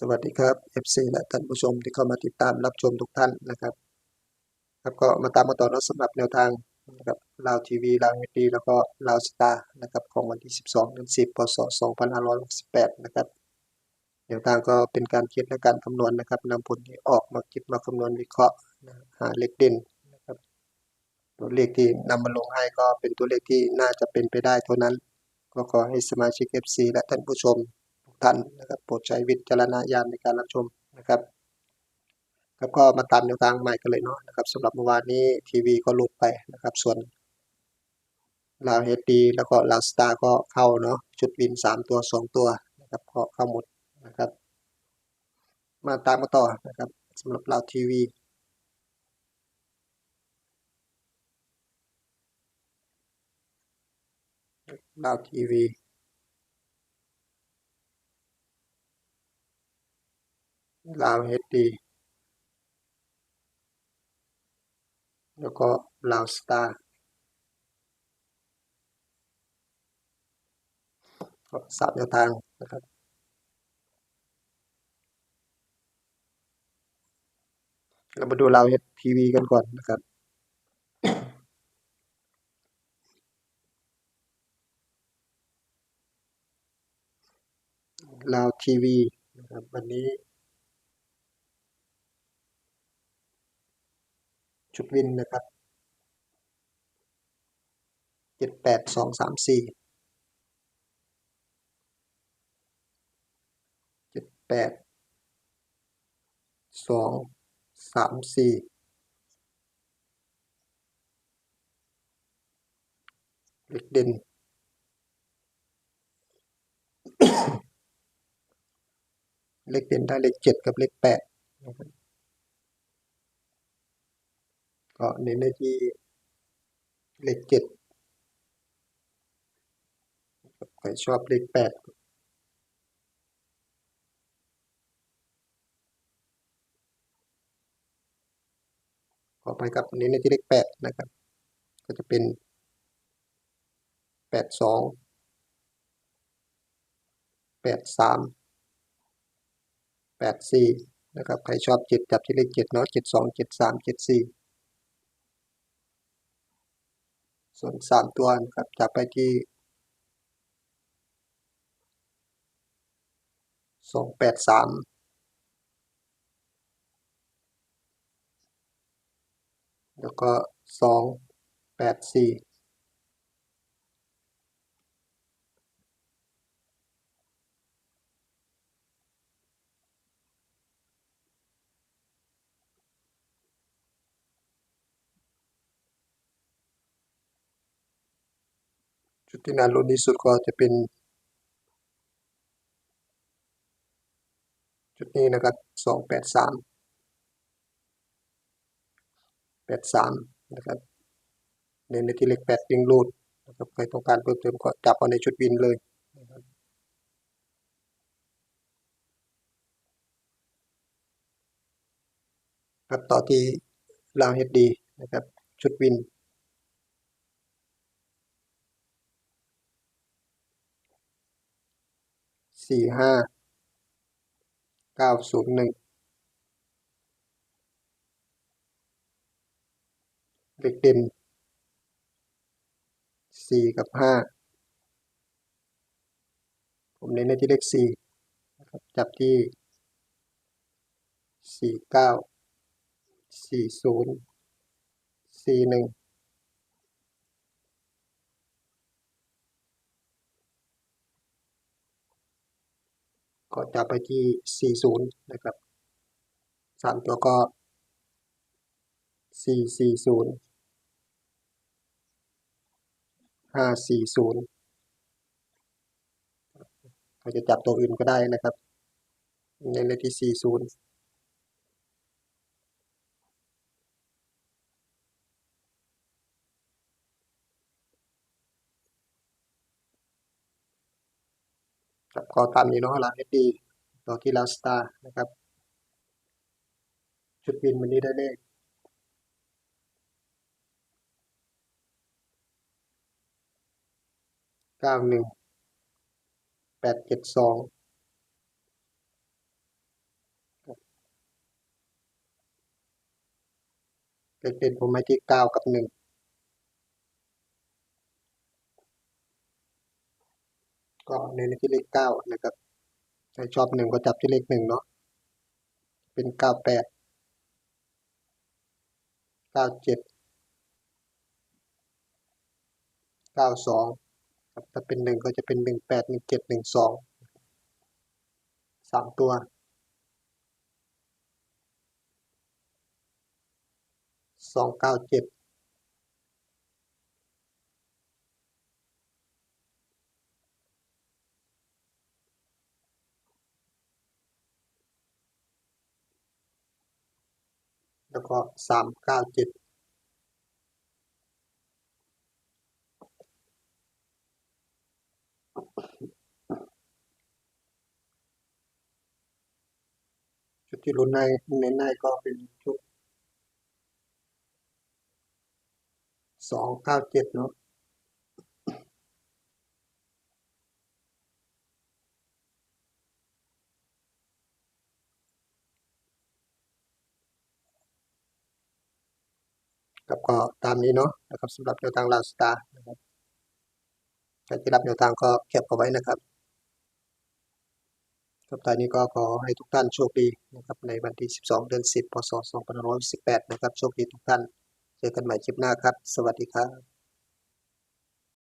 สวัสดีครับ FC และท่านผู้ชมที่เข้ามาติดตามรับชมทุกท่านนะครับ ครับก็มาตามมาต่อนะสำหรับแนวทางนะครับลาวทีวีลาวเฮดีแล้วก็ลาวสตาร์นะครับของวันที่ 12เดือน10พศ2568นะครับแนวทางก็เป็นการคิดและการคำนวณนะครับนำผลที่ออกมาคิดมาคำนวณวิเคราะห์หาเลขเด่นนะครับตัวเลขที่นำมาลงให้ก็เป็นตัวเลขที่น่าจะเป็นไปได้เท่านั้น ก็ขอให้สมาชิก FC และท่านผู้ชม ทุกท่านนะครับโปรดใช้วิจารณญาณในการรับชมนะครับครับก็มาตามแนวทางใหม่กันเลยเนาะนะครับสำหรับเมื่อวานนี้ทีวีก็ลุดไปนะครับ ส่วนลาวเฮดดีแล้วก็ลาวสตาร์ก็เข้าเนาะชุดวินสามตัวสองตัวนะครับก็เข้าหมดนะครับ มาตามมาต่อนะครับสำหรับลาวทีวีลาวทีวี ลาวเฮดดีแล้วก็ลาวสตาร์สามแนวทางนะครับเรามาดูลาวเฮดทีวีกันก่อนนะครับ ลาวทีวีนะครับวันนี้ ชุดวินนะครับเจ็ดแปดสองสามสี่เจ็ดแปดสองสามสี่เลขเด่นเลขเด่นได้เลขเจ็ดกับเลขแปดนะครับ ก็เน้นในที่เลขเจ็ดใครชอบเลขแปดขอไปครับเน้นในที่เลขแปดนะครับ ก็จะเป็นแปดสองแปดสามแปดสี่นะครับ ใครชอบเจ็ดจับที่เลขเจ็ดเนาะเจ็ดสองเจ็ดสามเจ็ดสี่ ส่วนสามตัวนะครับจะไปที่สองแปดสามแล้วก็สองแปดสี่ ชุดที่น่าลุ้นที่สุดก็จะเป็นจุดนี้นะครับสองแปดสามแปดสามนะครับเน้นในที่เลขแปดยิงรูดนะครับใครต้องการเพิ่มเติมก็จับเอาในชุดวินเลยนะครับครับต่อที่ลาวเฮดดีนะครับ ชุดวิน สี่ห้าเก้าศูนย์หนึ่งเลขเด่นสี่กับห้าผมเน้นในที่เลขสี่นะครับจับที่สี่เก้าสี่ศูนย์สี่หนึ่ง ก็จะไปที่ 40 นะครับ 3 ตัวก็ 440 540เราจะจับตัวอื่นก็ได้นะครับ ในเลขที่ 40 ครับก็ตามนี้เนาะร้านเอดีต่อที่ลาสตานะครับ ชุดบินวันนี้ได้เลขเก้าหนึ่งแปดเจ็ดสองเป็นผมไม่ที่เก้ากับหนึ่ง ก็เน้นที่เลขเก้านะครับถ้าชอบหนึ่งก็จับที่เลขหนึ่งเนาะเป็นเก้าแปดเก้าเจ็ดเก้าสองครับถ้าเป็นหนึ่งก็จะเป็นหนึ่งแปดหนึ่งเจ็ดหนึ่งสองสามตัวสองเก้าเจ็ด แล้วก็สามเก้าเจ็ดชุดที่ลุ้นในเน้นในก็เป็นชุดสองเก้าเจ็ดเนาะ ครับก็ตามนี้เนาะนะครับสำหรับแนวทางลาวสตาร์นะครับใครที่รับแนวทางก็เก็บเอาไว้นะครับครับท้ายนี้ก็ขอให้ทุกท่านโชคดีนะครับในวันที่ 12 เดือน 10 พศ 2518 นะครับ โชคดีทุกท่าน เจอกันใหม่คลิปหน้าครับ สวัสดีครับ